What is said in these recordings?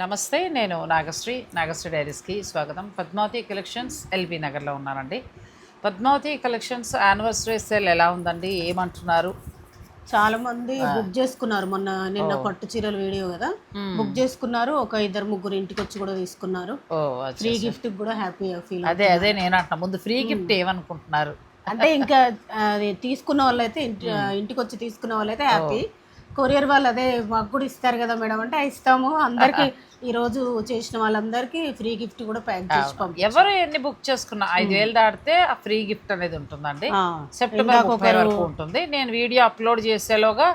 నమస్తే నేను నాగశ్రీ నాగశ్రీ డైరీస్కి స్వాగతం. పద్మావతి కలెక్షన్స్ ఎల్బీ నగర్లో ఉన్నానండి. పద్మావతి కలెక్షన్స్ యానివర్సరీ సేల్ ఎలా ఉందండి? ఏమంటున్నారు? చాలా మంది బుక్ చేసుకున్నారు. మొన్న నిన్న పట్టు చీరల వీడియో కదా? బుక్ చేసుకున్నారు. ఒక ఇద్దరు ముగ్గురు ఇంటికి వచ్చి కూడా తీసుకున్నారు. ఫ్రీ గిఫ్ట్ కూడా హ్యాపీ ఫీల్ అదే అదే నేను అంటున్నా. ముందు ఫ్రీ గిఫ్ట్ ఏమనుకుంటున్నారు? అంటే ఇంకా తీసుకున్న వాళ్ళైతే ఇంటి ఇంటికి వచ్చి తీసుకున్న వాళ్ళైతే హ్యాపీ. కొరియర్ వాళ్ళు అదే మాకు కూడా ఇస్తారు కదా మేడం. అంటే "ఆ, ఇస్తాము. అందరికి ఈ రోజు చేసిన వాళ్ళందరికీ ఫ్రీ గిఫ్ట్ కూడా ప్యాక్ చేసి పంపి ఎవరు ఎన్ని బుక్ చేసుకున్నా ఐదు వేలు దాటితే ఆ ఫ్రీ గిఫ్ట్ అనేది ఉంటుందండి. సెప్టెంబర్ ముప్పై వరకు ఉంటుంది. నేను వీడియో అప్లోడ్ చేసేలోగా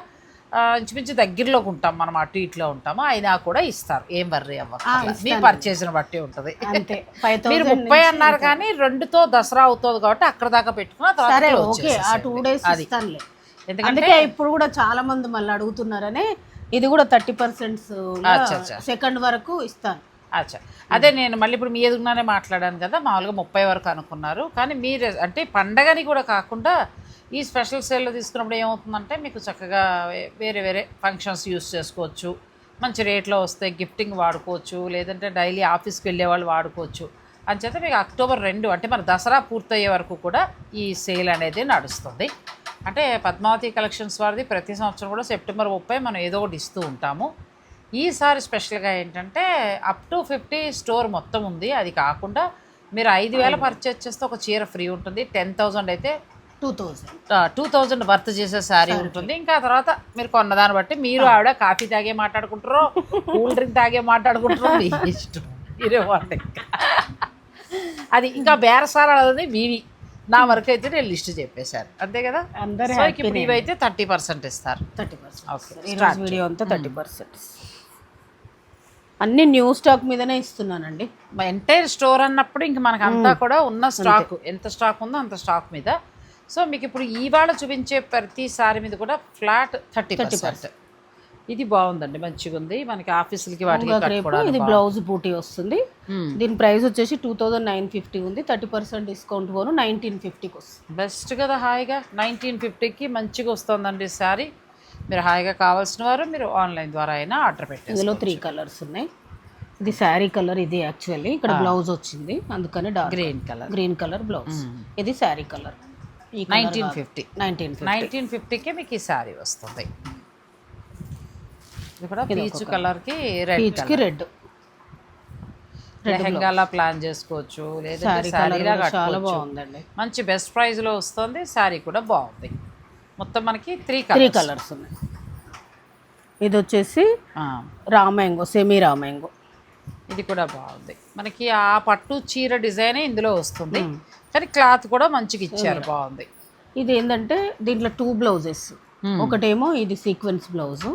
ఇంచుమించు దగ్గరలోకి ఉంటాం మనం అటు ఇట్లో ఉంటాము అయినా కూడా ఇస్తారు. ఏం వర్రీ అవ్వరు మీ పర్చేస్ని బట్టి ఉంటుంది. మీరు ముప్పై అన్నారు కానీ రెండుతో దసరా అవుతుంది కాబట్టి అక్కడ దాకా పెట్టుకున్న తర్వాత. టూ డేస్ ఎందుకంటే అందుకే ఇప్పుడు కూడా చాలా మంది మళ్ళీ అడుగుతున్నారనే ఇది కూడా థర్టీ పర్సెంట్. సెకండ్ వరకు ఇస్తాను. అచ్చా. అదే నేను మళ్ళీ ఇప్పుడు మీ ఎదుగునానే మాట్లాడాను కదా మామూలుగా ముప్పై వరకు అనుకున్నారు. కానీ మీరు అంటే పండగని కూడా కాకుండా ఈ స్పెషల్ సేల్లో తీసుకున్నప్పుడు ఏమవుతుందంటే మీకు చక్కగా వేరే వేరే ఫంక్షన్స్ యూస్ చేసుకోవచ్చు. మంచి రేట్లో వస్తే గిఫ్టింగ్ వాడుకోవచ్చు. లేదంటే డైలీ ఆఫీస్కి వెళ్ళే వాళ్ళు వాడుకోవచ్చు. అంచేత మీకు అక్టోబర్ రెండు అంటే మన దసరా పూర్తయ్యే వరకు కూడా ఈ సేల్ అనేది నడుస్తుంది. అంటే పద్మావతి కలెక్షన్స్ వారిది ప్రతి సంవత్సరం కూడా సెప్టెంబర్ ముప్పై మనం ఏదో ఒకటి ఇస్తూ ఉంటాము. ఈసారి స్పెషల్గా ఏంటంటే అప్ టు ఫిఫ్టీ స్టోర్ మొత్తం ఉంది. అది కాకుండా మీరు ఐదు వేల పర్చేస్ చేస్తే ఒక చీర ఫ్రీ ఉంటుంది. టెన్ థౌజండ్ అయితే two thousand two thousand worth చేసే శారీ ఉంటుంది. ఇంకా తర్వాత మీరు కొన్నదాన్ని బట్టి మీరు ఆవిడ కాఫీ తాగే మాట్లాడుకుంటారో కూల్ డ్రింక్ తాగే మాట్లాడుకుంటారో మీ ఇష్టం. మీరే అది ఇంకా బేరసారాలు అనేది మీవి నా వరకు అయితే నేను లిస్ట్ చెప్పేశాను. అంతే కదా? అందరు సో ఇప్పుడు ఇవైతే థర్టీ పర్సెంట్ ఇస్తారు. Thirty percent. వీడియో అంతా థర్టీ పర్సెంట్. అన్ని న్యూ స్టాక్ మీదనే ఇస్తున్నానండి. ఎంటైర్ స్టోర్ అన్నప్పుడు ఇంక మనకు అంతా కూడా ఉన్న స్టాక్ ఎంత స్టాక్ ఉందో అంత స్టాక్ మీద. సో మీకు ఇప్పుడు ఇవాళ చూపించే ప్రతి సారీ మీద కూడా ఫ్లాట్ థర్టీ పర్సెంట్. ఇది బాగుందండి మంచిగా ఉంది. మనకి ఆఫీసులకి వాటికి ఇది బ్లౌజ్ బూటీ వస్తుంది. దీని ప్రైస్ వచ్చేసి టూ థౌజండ్ నైన్ ఫిఫ్టీ ఉంది. థర్టీ పర్సెంట్ డిస్కౌంట్ పోను నైన్టీన్ ఫిఫ్టీకి వస్తుంది. బెస్ట్ కదా హాయిగా. నైన్టీన్ ఫిఫ్టీకి మంచిగా వస్తుందండి శారీ. మీరు హాయిగా కావాల్సిన వారు మీరు ఆన్లైన్ ద్వారా అయినా ఆర్డర్ పెట్టేసి ఇందులో త్రీ కలర్స్ ఉన్నాయి. ఇది శారీ కలర్ ఇది యాక్చువల్లీ ఇక్కడ బ్లౌజ్ వచ్చింది. అందుకని dark green colour green colour blouse. ఇది saree colour. Nineteen fifty. Nineteen nineteen ఫిఫ్టీకి మీకు ఈ శారీ వస్తుంది. ఇది కూడా పీచ్ కలర్కి రెడ్ పీచ్కి రెడ్ లెహంగాలా ప్లాన్ చేసుకోవచ్చు లేదంటే శారీలా చాలా బాగుందండి. మంచి బెస్ట్ ప్రైస్లో వస్తుంది శారీ కూడా బాగుంది. మొత్తం మనకి త్రీ త్రీ కలర్ కలర్స్ ఉన్నాయి. ఇది వచ్చేసి రామాయంగో సెమీ రామాయంగో ఇది కూడా బాగుంది. మనకి ఆ పట్టు చీర డిజైన్ ఇందులో వస్తుంది. కానీ క్లాత్ కూడా మంచిగా ఇచ్చారు బాగుంది. ఇది ఏంటంటే దీంట్లో టూ బ్లౌజెస్ ఒకటేమో ఇది సీక్వెన్స్ బ్లౌజ్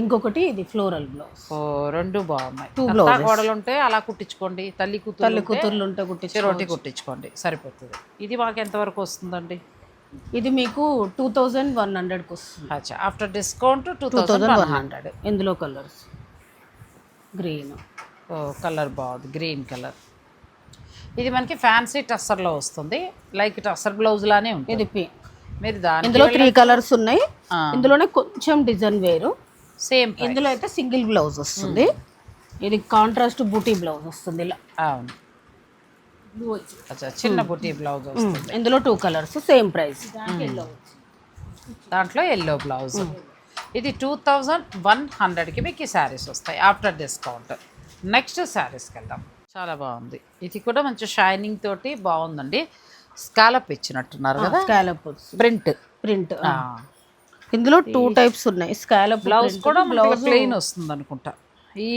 ఇంకొకటి ఇది ఫ్లోరల్ బ్లౌజ్. ఓ రెండు బాగున్నాయి. Two అత్తా కోడలు ఉంటే అలా కుట్టించుకోండి తల్లి కూతురు తల్లి కూతుర్లు ఉంటే కుట్టి చిరోటి కుట్టించుకోండి సరిపోతుంది. ఇది మాకు ఎంతవరకు వస్తుందండి? ఇది మీకు టూ థౌజండ్ వన్ హండ్రెడ్కి వస్తుంది. అచ్చా after discount two two thousand one hundred ఇందులో కలర్స్ గ్రీన్ ఓ కలర్ బాగుంది గ్రీన్ కలర్. ఇది మనకి ఫ్యాన్సీ టస్సర్లో వస్తుంది లైక్ టస్సర్ బ్లౌజ్ లానే ఉంటుంది. ఇది పింక్ మీరు దాని ఇందులో త్రీ కలర్స్ ఉన్నాయి. ఇందులోనే కొంచెం డిజైన్ వేరు. సేమ్ ఇందులో అయితే సింగిల్ బ్లౌజ్ వస్తుంది. ఇది కాంట్రాస్ట్ బూటీ బ్లౌజ్ వస్తుంది. ఇలా. అవును. అచ్చా చిన్న బుటీ బ్లౌజ్ వస్తుంది. ఇందులో టూ కలర్స్ సేమ్ ప్రైస్ దాంట్లో ఎల్లో బ్లౌజ్. ఇది టూ థౌజండ్ వన్ హండ్రెడ్కి మీకు ఈ శారీస్ వస్తాయి. ఆఫ్టర్ డిస్కౌంట్ నెక్స్ట్ శారీస్కి వెళ్దాం. చాలా బాగుంది. ఇది కూడా మంచి షైనింగ్ తోటి బాగుందండి. స్కాలప్ ఇచ్చినట్టున్నారు కదా? స్కాలప్ ప్రింట్ ప్రింట్ ఇందులో టూ టైప్స్ ఉన్నాయి. స్కాలప్ బ్లౌజ్ కూడా బ్లౌజ్ ప్లెయిన్ వస్తుంది అనుకుంటా ఈ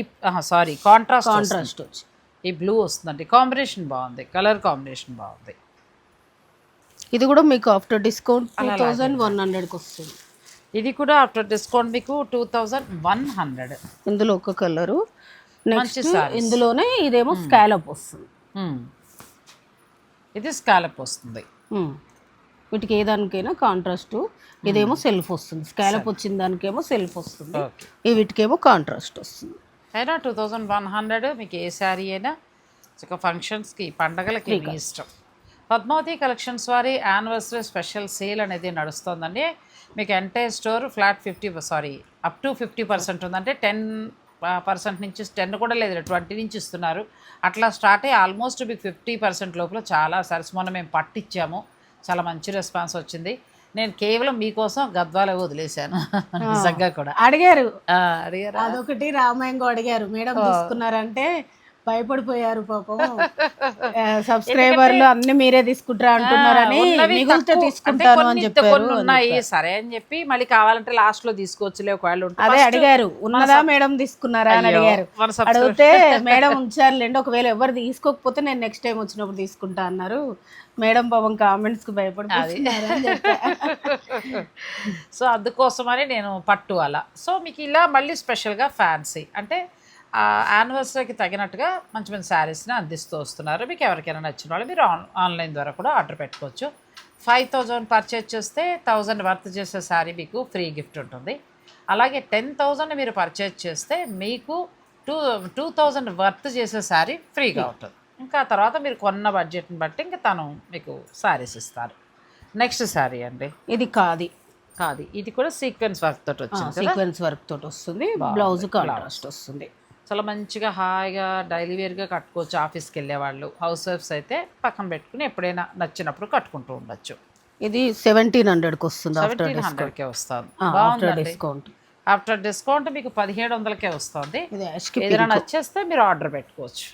సారీ కాంట్రాస్ట్ కాంట్రాస్ట్ వచ్చి. ఈ బ్లూ వస్తుందండి. కాంబినేషన్ బాగుంది. కలర్ కాంబినేషన్ బాగుంది. ఇది కూడా మీకు after discount two thousand one హండ్రెడ్కి వస్తుంది. ఇది కూడా ఆఫ్టర్ డిస్కౌంట్ మీకు టూ థౌజండ్ వన్ హండ్రెడ్ ఇందులో ఒక కలరు నెక్స్ట్. ఇందులోనే ఇదేమో స్కాలప్ వస్తుంది. ఇది స్కాలప్ వస్తుంది. Hmm. వీటికి ఏ దానికైనా కాంట్రాస్ట్ ఇదేమో సెల్ఫ్ వస్తుంది. స్కాలప్ వచ్చిన దానికేమో సెల్ఫ్ వస్తుంది. ఈ వీటికేమో కాంట్రాస్ట్ వస్తుంది. అయినా టూ థౌజండ్ వన్ హండ్రెడ్ మీకు ఏ శారీ అయినా ఒక ఫంక్షన్స్కి పండగలకి ఇష్టం. పద్మావతి కలెక్షన్స్ వారి యానివర్సరీ స్పెషల్ సేల్ అనేది నడుస్తుందండి. మీకు entire store flat fifty sorry up to fifty percent ఉందంటే టెన్ పర్సెంట్ నుంచి టెన్ కూడా లేదు ట్వంటీ నుంచి ఇస్తున్నారు. అట్లా స్టార్ట్ అయ్యి ఆల్మోస్ట్ మీకు ఫిఫ్టీ పర్సెంట్ లోపల చాలా సరస్ మొన్న మేము పట్టించాము. చాలా మంచి రెస్పాన్స్ వచ్చింది. నేను కేవలం మీకోసం గద్వాల వదిలేశాను. నిజంగా కూడా. అడిగారు. అడిగారా? అదొకటి రామాయంగో అడిగారు. మేడం తీసుకున్నారంటే భయపడిపోయారు పాపం. సబ్స్క్రైబర్లు అన్ని మీరే తీసుకుంటారా అంటున్నారని మిగులుతో తీసుకుంటాను అని చెప్పారు ఉన్నాయి. సరే అని చెప్పి మళ్ళీ కావాలంటే లాస్ట్లో తీసుకోవచ్చులే ఒకవేళ అదే అడిగారు. ఉన్నదా మేడం తీసుకున్నారా అని అడిగారు. అడిగితే మేడం ఉంచారులేండి ఒకవేళ ఎవరు తీసుకోకపోతే నేను నెక్స్ట్ టైం వచ్చినప్పుడు తీసుకుంటా అన్నారు. మేడం పాపం కామెంట్స్కి చెప్పా. సో అందుకోసమని నేను పట్టు అలా. సో మీకు ఇలా మళ్ళీ స్పెషల్గా ఫ్యాన్సీ అంటే యానివర్సరీకి తగినట్టుగా మంచి మంచి శారీస్ని అందిస్తూ వస్తున్నారు. మీకు ఎవరికైనా నచ్చిన వాళ్ళు మీరు ఆన్ ఆన్లైన్ ద్వారా కూడా ఆర్డర్ పెట్టుకోవచ్చు. ఫైవ్ థౌజండ్ పర్చేజ్ చేస్తే థౌజండ్ వర్త్ చేసే శారీ మీకు ఫ్రీ గిఫ్ట్ ఉంటుంది. అలాగే టెన్ థౌజండ్ మీరు పర్చేజ్ చేస్తే మీకు టూ టూ థౌజండ్ వర్త్ చేసే శారీ ఫ్రీగా ఉంటుంది. ఇంకా తర్వాత మీరు కొన్న బడ్జెట్ని బట్టి ఇంకా తను మీకు శారీస్ ఇస్తారు. నెక్స్ట్ శారీ అండి. ఇది కాది కాదు ఇది కూడా సీక్వెన్స్ వర్క్ తోటి వచ్చింది సీక్వెన్స్ వర్క్ తోటి వస్తుంది. బ్లౌజ్ కాంట్రాస్ట్ వస్తుంది. చాలా మంచిగా హాయిగా డైలీ వేర్గా కట్టుకోవచ్చు ఆఫీస్కి వెళ్ళే వాళ్ళు. హౌస్ వైఫ్స్ అయితే పక్కన పెట్టుకుని ఎప్పుడైనా నచ్చినప్పుడు కట్టుకుంటూ ఉండొచ్చు. ఇది సెవెంటీన్ హండ్రెడ్కి వస్తుంది ఆఫ్టర్ సెవెంటీన్ హండ్రెడ్కే వస్తుంది. ఆఫ్టర్ డిస్కౌంట్ ఆఫ్టర్ డిస్కౌంట్ మీకు పదిహేడు వందలకే వస్తుంది. ఏదైనా నచ్చేస్తే మీరు ఆర్డర్ పెట్టుకోవచ్చు.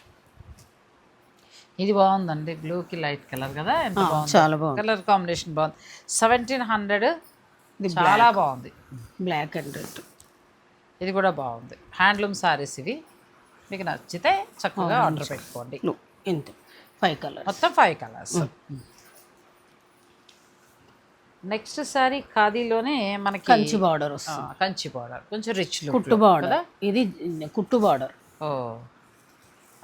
ఇది బాగుందండి. బ్లూకి లైట్ కలర్ కదా? ఎంత బాగుంది? చాలా బాగుంది. కలర్ కాంబినేషన్ బాగుంది. సెవెంటీన్ హండ్రెడ్ చాలా బాగుంది. బ్లాక్ అండ్ రెడ్ ఇది కూడా బాగుంది. హ్యాండ్లూమ్ సారీస్ ఇవి. మీకు నచ్చితే చక్కగా ఆర్డర్ పెట్టుకోండి. ఇంత ఫైవ్ కలర్ మొత్తం ఫైవ్ కలర్స్ నెక్స్ట్ సారీ ఖాదీలోనే మనకి కంచి బార్డర్ వస్తుంది. కంచి బార్డర్ కొంచెం రిచ్ కుట్టు బార్డర్ ఇది కుట్టు బార్డర్ ఓ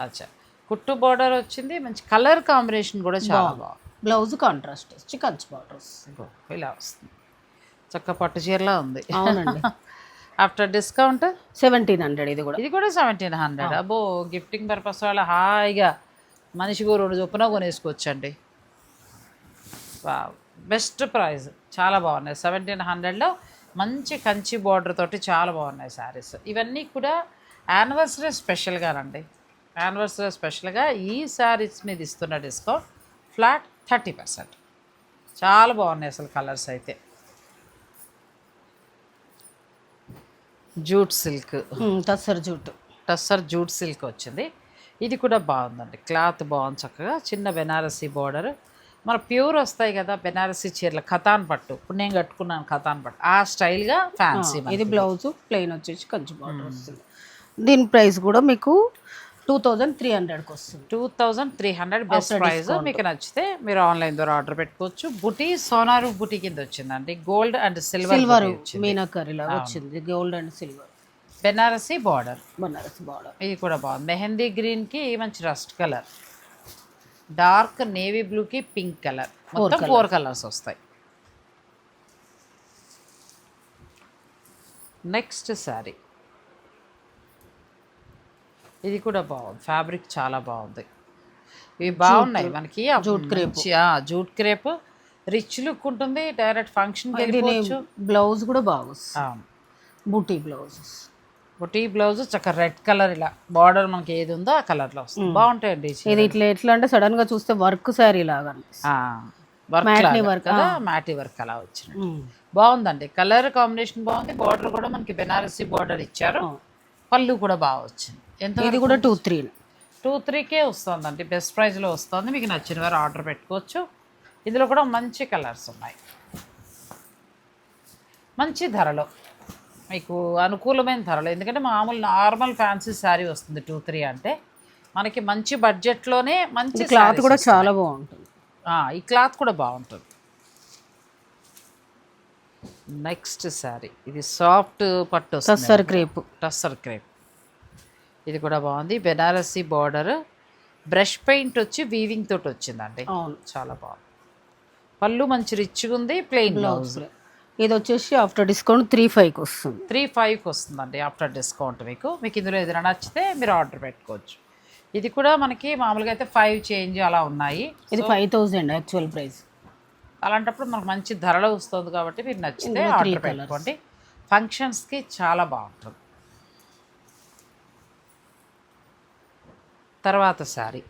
అచ్చా. కుట్టు బార్డర్ వచ్చింది మంచి కలర్ కాంబినేషన్ కూడా చాలా బాగుంది. బ్లౌజ్ కాంట్రాస్ట్ వచ్చి కంచి బార్డర్ వస్తుంది. ఇగో ఇలా వస్తుంది. చక్క పట్టు చీరలా ఉంది. అవునండి. ఆఫ్టర్ డిస్కౌంట్ సెవెంటీన్ హండ్రెడ్ ఇది కూడా. ఇది కూడా సెవెంటీన్ హండ్రెడ్ అబ్బో గిఫ్టింగ్ పర్పస్ వాళ్ళ హాయిగా మనిషికి రెండు చొప్పున కొనేసుకోవచ్చండి. బెస్ట్ ప్రైస్ చాలా బాగున్నాయి. సెవెంటీన్ హండ్రెడ్లో మంచి కంచి బార్డర్ తోటి చాలా బాగున్నాయి శారీస్ ఇవన్నీ కూడా యానివర్సరీ స్పెషల్గానండి యానివర్సరీ స్పెషల్గా ఈ శారీస్ మీద ఇస్తున్న డిస్కౌంట్ ఫ్లాట్ థర్టీ పర్సెంట్. చాలా బాగున్నాయి అసలు కలర్స్ అయితే. Jute silk. తస్సర్ జుట్టు టస్సర్ జూట్ సిల్క్ వచ్చింది. ఇది కూడా బాగుందండి. క్లాత్ బాగుంది చక్కగా. చిన్న బెనారసీ బార్డర్. మన ప్యూర్ వస్తాయి కదా బెనారసీ చీరలు. ఖతాన్ పట్టు. ఇప్పుడు నేను కట్టుకున్నాను ఖతాన్ పట్టు. ఆ స్టైల్గా ఫ్యాన్సీ ఇది బ్లౌజ్ ప్లెయిన్ వచ్చేసి కంచి బార్డర్ వస్తుంది. దీని ప్రైస్ కూడా మీకు టూ థౌజండ్ త్రీ హండ్రెడ్కి వస్తుంది. Two thousand three hundred best price మీకు నచ్చితే మీరు ఆన్లైన్ ద్వారా ఆర్డర్ పెట్టుకోవచ్చు. బుటీ సోనారు బుటీ కింద వచ్చిందండి. Gold and silver silver meenakari లాగా వచ్చింది. Gold and silver Banarasi border. Banaras border. ఇది కూడా బాగుంది. మెహందీ గ్రీన్కి మంచి రస్ట్ కలర్. డార్క్ నేవీ బ్లూకి పింక్ కలర్. మొత్తం ఫోర్ కలర్స్ వస్తాయి. Next saree. ఇది కూడా బాగుంది. ఫ్యాబ్రిక్ చాలా బాగుంది. ఇవి బాగున్నాయి మనకి. Jute crepe. Jute crepe. Rich look ఉంటుంది. డైరెక్ట్ వెళ్ళిపోవచ్చు. బ్లౌజ్ కూడా బాగా వస్తుంది. అవును. బూటీ బ్లౌజెస్. బుటీ బ్లౌజ్ చక్కగా రెడ్ కలర్ ఇలా. బార్డర్ మనకి ఏది ఉందో ఆ కలర్లో వస్తుంది. బాగుంటాయండి. ఇది ఇట్లా ఎట్లా అంటే సడన్గా చూస్తే వర్క్ శారీ లాగా ఆ, వర్క్ మ్యాటీ వర్క్ అలా వచ్చినట్టు. బాగుందండి. కలర్ కాంబినేషన్ బాగుంది. బార్డర్ కూడా మనకి బెనారసీ బార్డర్ ఇచ్చారు. పళ్ళు కూడా బాగా వచ్చింది. ఎంత ఇది కూడా టూ త్రీ టూ త్రీకే వస్తుందండి. బెస్ట్ ప్రైస్లో వస్తుంది. మీకు నచ్చిన వారు ఆర్డర్ పెట్టుకోవచ్చు. ఇందులో కూడా మంచి కలర్స్ ఉన్నాయి. మంచి ధరలో. మీకు అనుకూలమైన ధరలో. ఎందుకంటే మామూలు నార్మల్ ఫ్యాన్సీ శారీ వస్తుంది టూ త్రీ అంటే. మనకి మంచి బడ్జెట్లోనే మంచి క్లాత్ కూడా. చాలా బాగుంటుంది. ఈ క్లాత్ కూడా బాగుంటుంది. నెక్స్ట్ శారీ ఇది సాఫ్ట్ పట్టు టస్సర్ క్రేప్ టస్సర్ క్రేప్ ఇది కూడా బాగుంది. బెనారసీ బార్డర్. బ్రష్ పెయింట్ వచ్చి వీవింగ్ తోటి వచ్చిందండి. అవును. చాలా బాగుంది. పళ్ళు మంచి రిచ్గా ఉంది. Plain blouse. ఇది వచ్చేసి ఆఫ్టర్ డిస్కౌంట్ త్రీ ఫైవ్కి వస్తుంది. త్రీ ఫైవ్కి వస్తుందండి ఆఫ్టర్ డిస్కౌంట్ మీకు. మీకు ఇందులో ఏదైనా నచ్చితే మీరు ఆర్డర్ పెట్టుకోవచ్చు. ఇది కూడా మనకి మామూలుగా అయితే ఫైవ్ చేంజ్ అలా ఉన్నాయి. ఇది ఫైవ్ థౌజండ్ యాక్చువల్ ప్రైస్. అలాంటప్పుడు మనకు మంచి ధరలో వస్తుంది కాబట్టి మీరు నచ్చితే ఆర్డర్ పెట్టుకోండి. ఫంక్షన్స్కి చాలా బాగుంటుంది. తర్వాత శారీ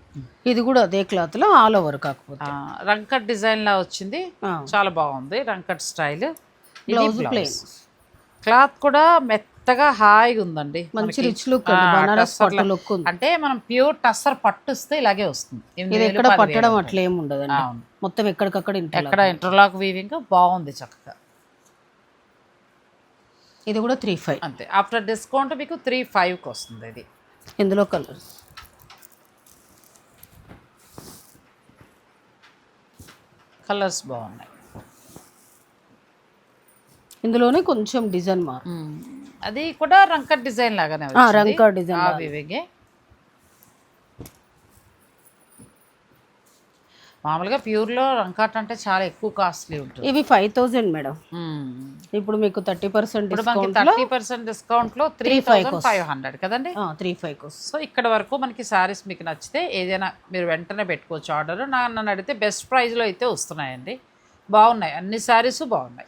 ఇది కూడా అదే క్లాత్లో ఆల్ ఓవర్ కాకపోతే. రంకట్ డిజైన్ లా వచ్చింది. చాలా బాగుంది రంకట్ స్టైల్. బ్లౌజ్ క్లాత్ కూడా మెత్తగా హాయిగా ఉందండి మంచి. రిచ్ లుక్ బనారస్ పట్టు లుక్ ఉంది. అంటే మనం ప్యూర్ టస్సర్ పట్టు వస్తే ఇలాగే వస్తుంది. ఇది ఎక్కడ పట్టడం. అట్లా. ఏమి అవును. మొత్తం ఎక్కడికక్కడ ఎక్కడ ఇంటర్లాక్ వీవింగ్ బాగుంది చక్కగా. ఇది కూడా త్రీ ఫైవ్ అంతే. ఆఫ్టర్ డిస్కౌంట్ మీకు త్రీ ఫైవ్కి వస్తుంది ఇది. ఇందులో కలర్స్ కలర్స్ బాగున్నాయి ఇందులోనే కొంచెం డిజైన్ మారు అది కూడా రంకట్ డిజైన్ లాగానే. రంకట్ డిజైన్. వివిగే మామూలుగా ప్యూర్లో రంకట్ అంటే చాలా ఎక్కువ కాస్ట్లీ ఉంటుంది ఇవి ఫైవ్ థౌజండ్ మేడం. ఇప్పుడు మీకు థర్టీ పర్సెంట్ ఇప్పుడు మనకి డిస్కౌంట్లో thirty percent three thousand five hundred కదండి? త్రీ ఫైవ్ సో ఇక్కడ వరకు మనకి శారీస్ మీకు నచ్చితే ఏదైనా మీరు వెంటనే పెట్టుకోవచ్చు ఆర్డర్ నా నన్ను అడిగితే బెస్ట్ ప్రైస్లో అయితే వస్తున్నాయండి. బాగున్నాయి. అన్ని శారీస్ బాగున్నాయి.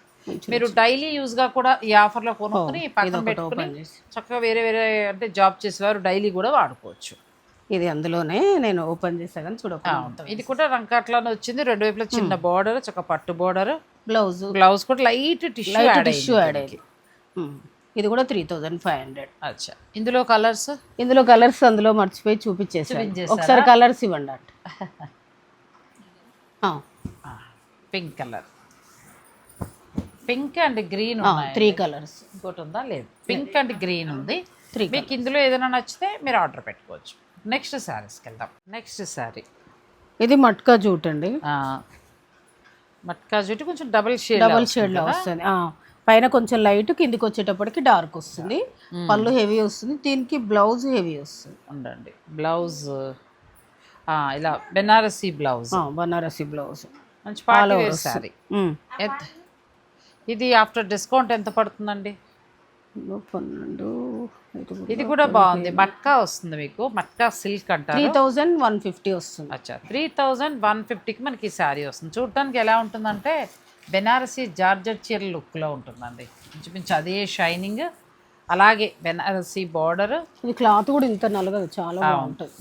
మీరు డైలీ యూస్గా కూడా ఈ ఆఫర్లో కొనుక్కొని పక్కన పెట్టుకుని చక్కగా వేరే వేరే అంటే జాబ్ చేసేవారు డైలీ కూడా వాడుకోవచ్చు. ఇది అందులోనే నేను ఓపెన్ చేసా కానీ చూడకుండా అవును. ఇది కూడా రంకాట్లోనే వచ్చింది. రెండు వైపులా చిన్న బార్డర్ చక్క పట్టు బార్డర్ బ్లౌజ్. బ్లౌజ్ కూడా లైట్ టిష్యూ టిష్యూ యాడ్ అయ్యింది. ఇది కూడా త్రీ థౌజండ్ ఫైవ్ హండ్రెడ్ అచ్చా. ఇందులో కలర్స్? ఇందులో కలర్స్ అందులో మర్చిపోయి చూపించేశారా? ఒకసారి కలర్స్ ఇవ్వండి at. Pink colour. Pink and green three colours ఇంకోటి ఉందా? లేదు. పింక్ అండ్ గ్రీన్ ఉంది. త్రీ మీకు ఇందులో ఏదైనా నచ్చితే మీరు ఆర్డర్ పెట్టుకోవచ్చు. నెక్స్ట్ శారీస్కి వెళ్దాం. Next saree. ఇది మట్కా జూట్ అండి. మట్కా జుట్టు కొంచెం డబుల్ షేడ్ డబల్ షేడ్లో వస్తుంది. పైన కొంచెం లైట్ కిందికి వచ్చేటప్పటికి డార్క్ వస్తుంది. పళ్ళు హెవీ వస్తుంది. దీనికి బ్లౌజ్ హెవీ వస్తుంది. ఉండండి. బ్లౌజ్ ఇలా బెనారసీ బ్లౌజ్ బనారసి బ్లౌజ్ మంచి వేర్ శారీ. ఎంత ఇది ఆఫ్టర్ డిస్కౌంట్ ఎంత పడుతుందండి? పన్నెండు ఇది కూడా బాగుంది. మట్కా వస్తుంది మీకు. మట్కా సిల్క్ త్రీ అంటారు థౌజండ్ వన్ ఫిఫ్టీ వస్తుంది. అచ్చా. త్రీ థౌజండ్ వన్ ఫిఫ్టీకి మనకి ఈ శారీ వస్తుంది. చూడటానికి ఎలా ఉంటుందంటే బెనారసీ జార్జెట్ చీర లుక్లో ఉంటుందండి. ఇంచుమించు అదే షైనింగ్. అలాగే బెనారసీ బార్డర్. ఇది క్లాత్ కూడా ఇంత నల్లగా చాలా బాగుంటుంది.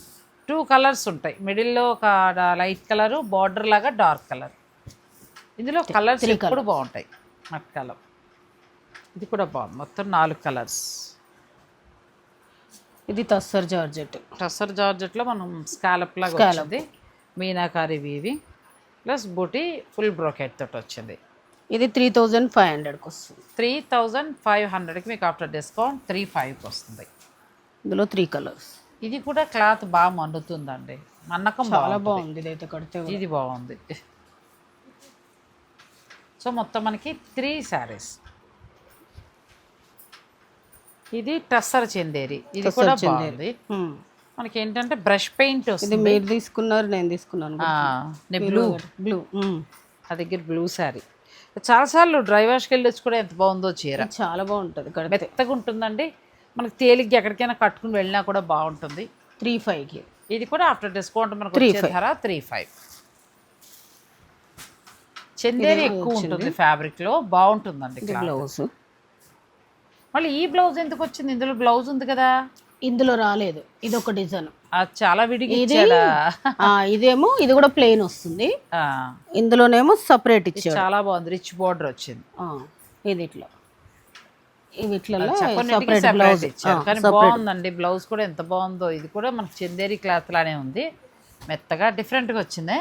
టూ కలర్స్ ఉంటాయి. మిడిల్లో ఒక లైట్ కలర్ బార్డర్ లాగా డార్క్ కలర్. ఇందులో కలర్స్. ఎప్పుడు బాగుంటాయి. మట్కాలం. ఇది కూడా బాగుంది మొత్తం నాలుగు కలర్స్. ఇది తస్సర్ జార్జెట్. టసర్ జార్జెట్లో మనం స్కాలప్ లాగా వచ్చింది. మీనాకారి వీవి ప్లస్ బూటీ ఫుల్ బ్రోకెట్ తోటి వచ్చింది. ఇది త్రీ థౌజండ్ ఫైవ్ హండ్రెడ్కి వస్తుంది. త్రీ థౌజండ్ ఫైవ్ హండ్రెడ్కి మీకు ఆఫ్టర్ డిస్కౌంట్ త్రీ ఫైవ్కి వస్తుంది. ఇందులో త్రీ కలర్స్. ఇది కూడా క్లాత్ బాగా మన్నుతుందండి మన్నకం చాలా బాగా బాగుంది ఇదైతే కడితే కూడా. ఇది బాగుంది. సో మొత్తం మనకి త్రీ శారీస్. ఇది టస్సర్ చందేరి. ఇది కూడా బాగుంది. మనకి ఏంటంటే బ్రష్ పెయింట్ ఇది వస్తుంది. మీరు తీసుకున్నారు నేను తీసుకున్నాను బ్లూ. బ్లూ. ఆ దగ్గర బ్లూ శారీ. చాలాసార్లు డ్రై వాష్కి వెళ్ళి వచ్చి కూడా ఎంత బాగుందో చీర. చాలా బాగుంటుంది మెత్తగా ఉంటుందండి. మనకి తేలిగ్గా ఎక్కడికైనా కట్టుకుని వెళ్ళినా కూడా బాగుంటుంది. త్రీ ఫైవ్కి. ఇది కూడా ఆఫ్టర్ డిస్కౌంట్ మనకు వచ్చే ధర త్రీ ఫైవ్. చందేరి ఎక్కువ ఉంటుంది ఫ్యాబ్రిక్లో బాగుంటుందండి. బ్లౌజ్. మళ్ళీ ఈ బ్లౌజ్ ఎందుకు వచ్చింది? ఇందులో బ్లౌజ్ ఉంది కదా. ఇందులో రాలేదు. ఇది ఒక డిజైన్. చాలా విడిగా ఇదేమో ఇది కూడా ప్లెయిన్ వస్తుంది. ఇందులోనేమో సపరేట్ ఇచ్చాడు. చాలా బాగుంది. రిచ్ బార్డర్ వచ్చింది. ఇది ఇట్లా. సపరేట్ బ్లౌజ్ ఇచ్చారు కానీ బాగుందండి. బ్లౌజ్ కూడా ఎంత బాగుందో. ఇది కూడా మనకి చందేరి క్లాత్ లానే ఉంది. మెత్తగా డిఫరెంట్గా వచ్చింది.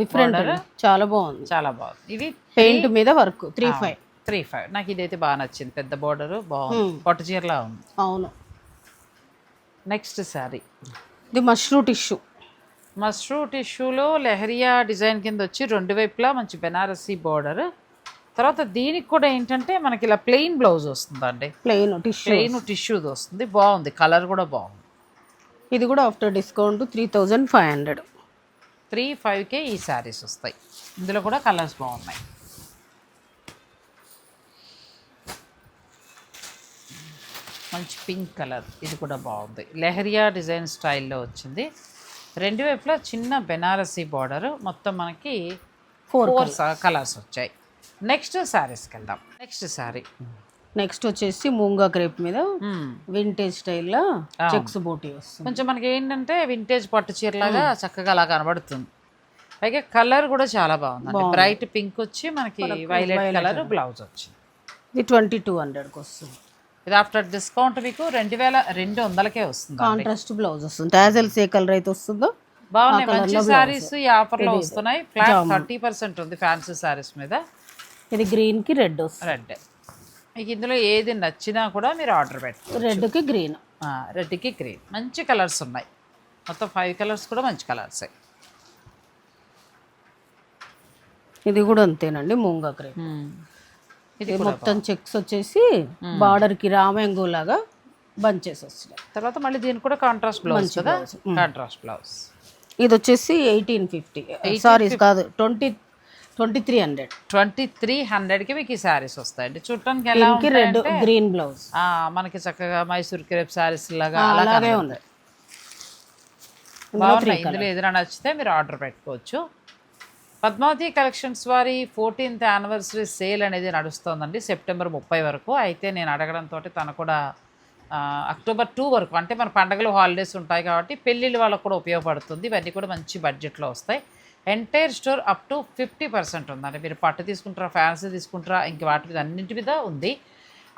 డిఫరెంట్ చాలా బాగుంది. చాలా బాగుంది. ఇవి పెయింట్ మీద work three five three five. నాకు ఇదైతే బాగా నచ్చింది. పెద్ద బార్డర్ బాగుంది. పట్టు చీరలా ఉంది. అవును. Next saree. ఇది మష్రూ టిష్యూ. మస్ట్రూ టిష్యూలో లెహరియా డిజైన్ కింద వచ్చి రెండు వైపులా మంచి బెనారసీ బార్డర్. తర్వాత దీనికి కూడా ఏంటంటే మనకి ఇలా ప్లెయిన్ బ్లౌజ్ వస్తుందండి. Plain tissue. ప్లెయిన్ టిష్యూది వస్తుంది. బాగుంది. కలర్ కూడా బాగుంది. ఇది కూడా after discount three thousand five hundred. Three ఫైవ్కే ఈ శారీస్ వస్తాయి. ఇందులో కూడా కలర్స్ బాగున్నాయి. మంచి పింక్ కలర్. ఇది కూడా బాగుంది. లెహరియా డిజైన్ స్టైల్లో వచ్చింది. రెండు వైపులా చిన్న బెనారసీ బార్డర్. మొత్తం మనకి ఫోర్ కలర్స్ వచ్చాయి. నెక్స్ట్ శారీస్కి వెళ్దాం నెక్స్ట్ శారీ. నెక్స్ట్ వచ్చేసి మూంగా క్రేప్ మీద. వింటేజ్ స్టైల్లో చెక్స్ బోటీ వస్తుంది. కొంచెం మనకి ఏంటంటే వింటేజ్ పట్టు చీరలాగా చక్కగా అలా కనబడుతుంది. పైగా కలర్ కూడా చాలా బాగుంది. బ్రైట్ పింక్ వచ్చి మనకి వైలెట్ కలర్. బ్లౌజ్ వచ్చింది. ఇది ట్వంటీ టూ హండ్రెడ్కి వస్తుంది. ఇది ఆఫ్టర్ డిస్కౌంట్ మీకు రెండు వేల రెండు వందలకే వస్తుంది కాంట్రాస్ట్ బ్లౌజ్ వస్తుంది. టాజల్స్ ఏ కలర్ అయితే వస్తుందో బాగున్నాయి. మంచి సారీస్ ఈ ఆఫర్లో వస్తున్నాయి. ఫ్లాట్ థర్టీ పర్సెంట్ ఉంది ఫ్యాన్సీ సారీస్ మీద. ఇది గ్రీన్కి రెడ్ వస్తుంది. రెడ్ మీకు ఇందులో ఏది నచ్చినా కూడా మీరు ఆర్డర్ పెట్టండి రెడ్కి గ్రీన్ రెడ్కి గ్రీన్ మంచి కలర్స్ ఉన్నాయి. మొత్తం ఫైవ్ కలర్స్ కూడా మంచి కలర్స్ ఇది కూడా అంతేనండి మూంగా క్రేప్ ఇది మొత్తం చెక్స్ వచ్చేసి బార్డర్కి రామ్యాంగో లాగా బంచెస్ వస్తున్నాయి. తర్వాత మళ్ళీ దీనికి కూడా కాంట్రాస్ట్ బ్లౌజ్ కదా? కాంట్రాస్ట్ బ్లౌజ్ ఇది వచ్చేసి ఎయిటీన్ ఫిఫ్టీ సారీ కాదు twenty twenty three hundred twenty three హండ్రెడ్కి మీకు ఈ శారీస్ వస్తాయండి. చూడటానికి ఎలా రెడ్ గ్రీన్ బ్లౌజ్ మనకి చక్కగా మైసూర్ క్రేప్ శారీస్ లాగా అలా అలాగే. ఉంది బాగున్నాయి. ఇందులో ఏదైనా నచ్చితే మీరు ఆర్డర్ పెట్టుకోవచ్చు. పద్మావతి కలెక్షన్స్ వారి ఫోర్టీన్త్ యానివర్సరీ సేల్ అనేది నడుస్తోందండి సెప్టెంబర్ ముప్పై వరకు. అయితే నేను అడగడంతో తను కూడా అక్టోబర్ టూ వరకు అంటే మన పండగలు హాలిడేస్ ఉంటాయి కాబట్టి పెళ్ళిళ్ళ వాళ్ళకు కూడా ఉపయోగపడుతుంది. ఇవన్నీ కూడా మంచి బడ్జెట్లో వస్తాయి. Entire store up to fifty percent ఉందండి. మీరు పట్టు తీసుకుంటారా ఫ్యాన్సీ తీసుకుంటారా ఇంక వాటి మీద అన్నింటి మీద ఉంది.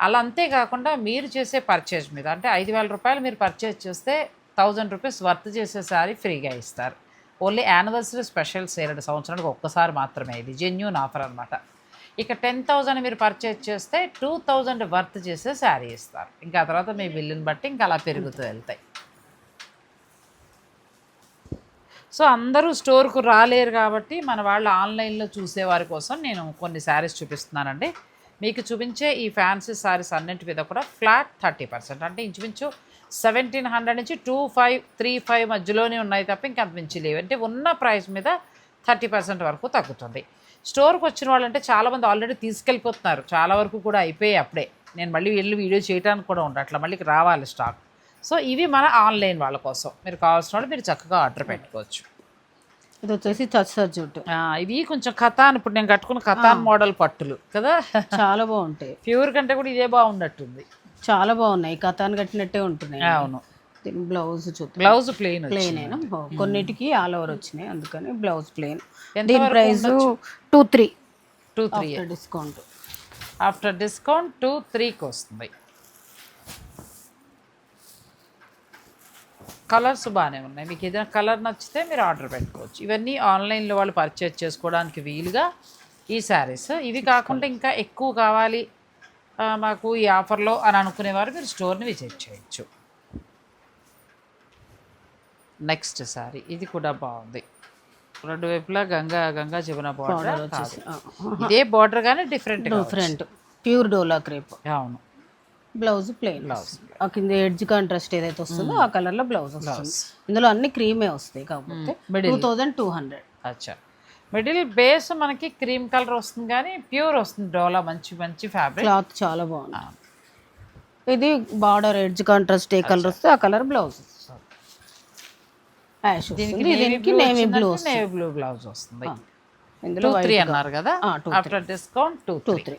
అలా అంతేకాకుండా మీరు చేసే పర్చేజ్ మీద అంటే ఐదు వేల రూపాయలు మీరు పర్చేజ్ చేస్తే థౌజండ్ రూపీస్ వర్త్ చేసే శారీ ఫ్రీగా ఇస్తారు. ఓన్లీ యానివర్సరీ స్పెషల్ సేల్ అంటే సంవత్సరానికి ఒక్కసారి మాత్రమే. ఇది జెన్యున్ ఆఫర్ అనమాట ఇక టెన్ థౌజండ్ మీరు పర్చేజ్ చేస్తే టూ థౌజండ్ వర్త్ చేసే శారీ ఇస్తారు. ఇంకా ఆ తర్వాత మీ బిల్లుని బట్టి ఇంకా అలా పెరుగుతూ వెళ్తాయి. సో అందరూ స్టోర్కు రాలేరు కాబట్టి మన వాళ్ళు ఆన్లైన్లో చూసేవారి కోసం నేను కొన్ని శారీస్ చూపిస్తున్నానండి. మీకు చూపించే ఈ ఫ్యాన్సీ శారీస్ అన్నింటి మీద కూడా ఫ్లాట్ థర్టీ పర్సెంట్ అంటే ఇంచుమించు సెవెంటీన్ హండ్రెడ్ నుంచి టూ ఫైవ్ త్రీ ఫైవ్ మధ్యలోనే ఉన్నాయి తప్ప ఇంకా మించి లేవు. అంటే ఉన్న ప్రైస్ మీద థర్టీ పర్సెంట్ వరకు తగ్గుతుంది. స్టోర్కి వచ్చిన వాళ్ళంటే చాలామంది ఆల్రెడీ తీసుకెళ్ళిపోతున్నారు. చాలా వరకు కూడా అయిపోయాయి అప్పుడే. నేను మళ్ళీ వెళ్ళి వీడియో చేయడానికి కూడా ఉండట్లా మళ్ళీ రావాలి స్టాక్. సో ఇవి మన ఆన్లైన్ వాళ్ళ కోసం. మీరు కావాల్సిన వాళ్ళు మీరు చక్కగా ఆర్డర్ పెట్టుకోవచ్చు. ఇది వచ్చేసి చచ్చ జుట్టు ఆ, ఇవి కొంచెం కథాన్. ఇప్పుడు నేను కట్టుకున్న కథాన్ మోడల్ పట్టులు కదా. చాలా బాగుంటాయి. ప్యూర్ కంటే కూడా ఇదే బాగున్నట్టుంది. చాలా బాగున్నాయి. కథాన్ కట్టినట్టే ఉంటున్నాయి. అవును. బ్లౌజ్ చూద్దాం. బ్లౌజ్ ప్లెయిన్ ప్లెయిన్ అయినా కొన్నిటికి ఆల్ ఓవర్ వచ్చినాయి. అందుకని బ్లౌజ్ ప్లెయిన్ దీని price two three. Two three discount after discount two త్రీకి వస్తుంది. కలర్స్ బాగానే ఉన్నాయి. మీకు ఏదైనా కలర్ నచ్చితే మీరు ఆర్డర్ పెట్టుకోవచ్చు. ఇవన్నీ ఆన్లైన్లో వాళ్ళు పర్చేజ్ చేసుకోవడానికి వీలుగా ఈ శారీస్ ఇవి కాకుండా ఇంకా ఎక్కువ కావాలి మాకు ఈ ఆఫర్లో అని అనుకునేవారు మీరు స్టోర్ని విజిట్ చేయొచ్చు. నెక్స్ట్ శారీ ఇది కూడా బాగుంది. రెండు వైపులా గంగా గంగా జమున బార్డర్ ఇదే బార్డర్ కానీ different different pure dola crepe అవును. బ్లౌజ్ ప్లెయిన్ ఆ కింద ఎడ్జ్ కాంట్రాస్ట్ ఏదైతే వస్తుందో ఆ కలర్లో బ్లౌజ్ వస్తుంది. ఇందులో అన్ని క్రీమే వస్తాయి కాకపోతే టూ థౌజండ్ టూ హండ్రెడ్ అచ్చా. మిడిల్ బేస్ మనకి క్రీమ్ కలర్ వస్తుంది కానీ ప్యూర్ వస్తుంది. డోలా మంచి మంచి ఫ్యాబ్రిక్. క్లాత్ చాలా బాగుంది. ఇది బార్డర్ ఎడ్జ్ కాంట్రాస్ట్ ఏ కలర్ వస్తే ఆ కలర్ బ్లౌజ్. దీనికి navy blue navy blue blouse వస్తుంది. ఇందులో త్రీ అన్నారు కదా. After discount two two three. Three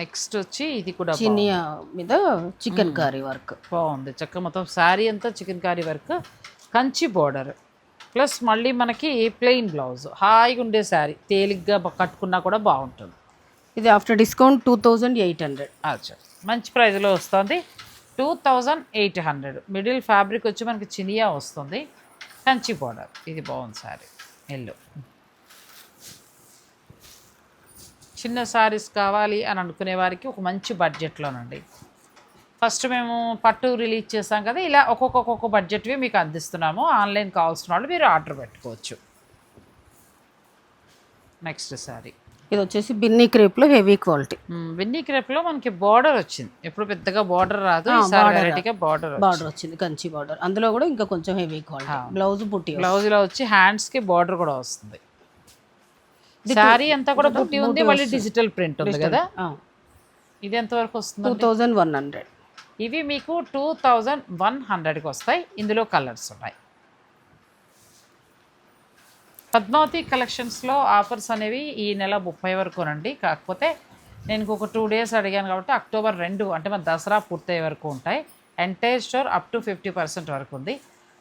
next వచ్చి ఇది కూడా చినియా మీద చికెన్ కర్రీ వర్క్. బాగుంది. చక్క మొత్తం శారీ అంతా chicken curry work. Kanchi border. Plus మళ్ళీ మనకి ప్లెయిన్ బ్లౌజ్. హాయిగా ఉండే శారీ. తేలిగ్గా కట్టుకున్నా కూడా బాగుంటుంది. ఇది after discount two thousand eight hundred. అచ్చా. మంచి ప్రైస్లో వస్తుంది. Two thousand eight hundred. Middle fabric వచ్చి మనకి చినియా వస్తుంది. కంచి బోర్డర్. ఇది బాగుంది శారీ. ఎల్లో. చిన్న శారీస్ కావాలి అని అనుకునే వారికి ఒక మంచి బడ్జెట్లోనండి. ఫస్ట్ మేము పట్టు రిలీజ్ చేసాం కదా ఇలా ఒక్కొక్క ఒక్కొక్క బడ్జెట్వి మీకు అందిస్తున్నాము. ఆన్లైన్ కావాల్సిన వాళ్ళు మీరు ఆర్డర్ పెట్టుకోవచ్చు. నెక్స్ట్ శారీ ఇది వచ్చేసి బిన్నీ క్రేప్లో హెవీ క్వాలిటీ. వెన్నీ క్రేప్లో మనకి బార్డర్ వచ్చింది. ఎప్పుడు పెద్దగా బార్డర్ రాదు వెరైటీగా బార్డర్ బార్డర్ వచ్చింది. కంచి బార్డర్. అందులో కూడా ఇంకా కొంచెం హెవీ క్వాలిటీ. బ్లౌజ్ బుట్టి బ్లౌజ్లో వచ్చి హ్యాండ్స్కి బార్డర్ కూడా వస్తుంది. శారీ అంతా కూడా బుట్టి ఉంది మళ్ళీ డిజిటల్ ప్రింట్ ఉంది కదా. ఇది ఎంతవరకు వస్తుంది టూ థౌజండ్ వన్ హండ్రెడ్. ఇవి మీకు టూ థౌజండ్ వన్ హండ్రెడ్కి వస్తాయి. ఇందులో కలర్స్ ఉన్నాయి. పద్మావతి కలెక్షన్స్లో ఆఫర్స్ అనేవి ఈ నెల ముప్పై వరకునండి కాకపోతే నేను ఇంకొక టూ డేస్ అడిగాను కాబట్టి అక్టోబర్ రెండు అంటే మన దసరా పూర్తయ్యే వరకు ఉంటాయి. Entire store up to fifty percent వరకు ఉంది.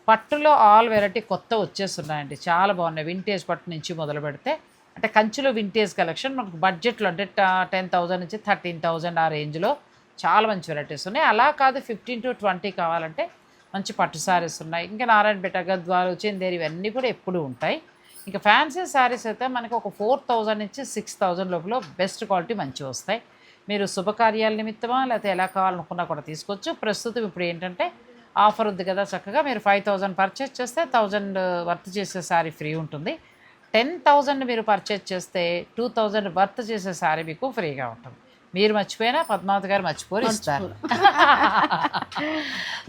పట్టులో ఆల్ వెరైటీ కొత్త వచ్చేస్తున్నాయండి చాలా బాగున్నాయి. వింటేజ్ పట్టు నుంచి మొదలు పెడితే అంటే కంచిలో వింటేజ్ కలెక్షన్ మనకు బడ్జెట్లో అంటే టెన్ థౌజండ్ నుంచి థర్టీన్ థౌజండ్ ఆ రేంజ్లో చాలా మంచి వెరైటీస్ ఉన్నాయి. అలా కాదు ఫిఫ్టీన్ టు ట్వంటీ కావాలంటే మంచి పట్టు శారీస్ ఉన్నాయి. ఇంకా నారాయణపేట గద్వాలు చందేరి ఇవన్నీ కూడా ఎప్పుడూ ఉంటాయి. ఇంకా ఫ్యాన్సీ శారీస్ అయితే మనకి ఒక ఫోర్ థౌజండ్ నుంచి సిక్స్ థౌజండ్ లోపల బెస్ట్ క్వాలిటీ మంచిగా వస్తాయి. మీరు శుభకార్యాల నిమిత్తమా లేకపోతే ఎలా కావాలనుకున్నా కూడా తీసుకోవచ్చు. ప్రస్తుతం ఇప్పుడు ఏంటంటే ఆఫర్ ఉంది కదా చక్కగా. మీరు ఫైవ్ థౌజండ్ పర్చేస్ చేస్తే థౌజండ్ వర్త్ చేసే శారీ ఫ్రీ ఉంటుంది. టెన్ థౌజండ్ మీరు పర్చేస్ చేస్తే టూ థౌజండ్ వర్త్ చేసే శారీ మీకు ఫ్రీగా ఉంటుంది. మీరు మర్చిపోయినా పద్మావతి గారు మర్చిపోయి ఇస్తారు.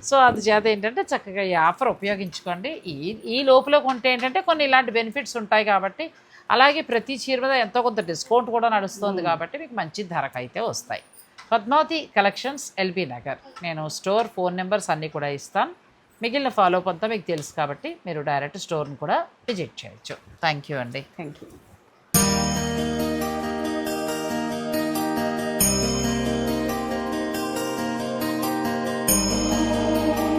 సో అది చేత ఏంటంటే చక్కగా ఈ ఆఫర్ ఉపయోగించుకోండి. ఈ ఈ లోపల కొంటే ఏంటంటే కొన్ని ఇలాంటి బెనిఫిట్స్ ఉంటాయి కాబట్టి అలాగే ప్రతి చీర మీద ఎంతో కొంత డిస్కౌంట్ కూడా నడుస్తుంది కాబట్టి మీకు మంచి ధరకు అయితే వస్తాయి. Padmavathi collections LB Nagar. నేను స్టోర్ ఫోన్ నెంబర్స్ అన్నీ కూడా ఇస్తాను. మిగిలిన ఫాలో అప్ అంతా మీకు తెలుసు కాబట్టి మీరు డైరెక్ట్ స్టోర్ని కూడా విజిట్ చేయొచ్చు. థ్యాంక్ యూ అండి. Thank you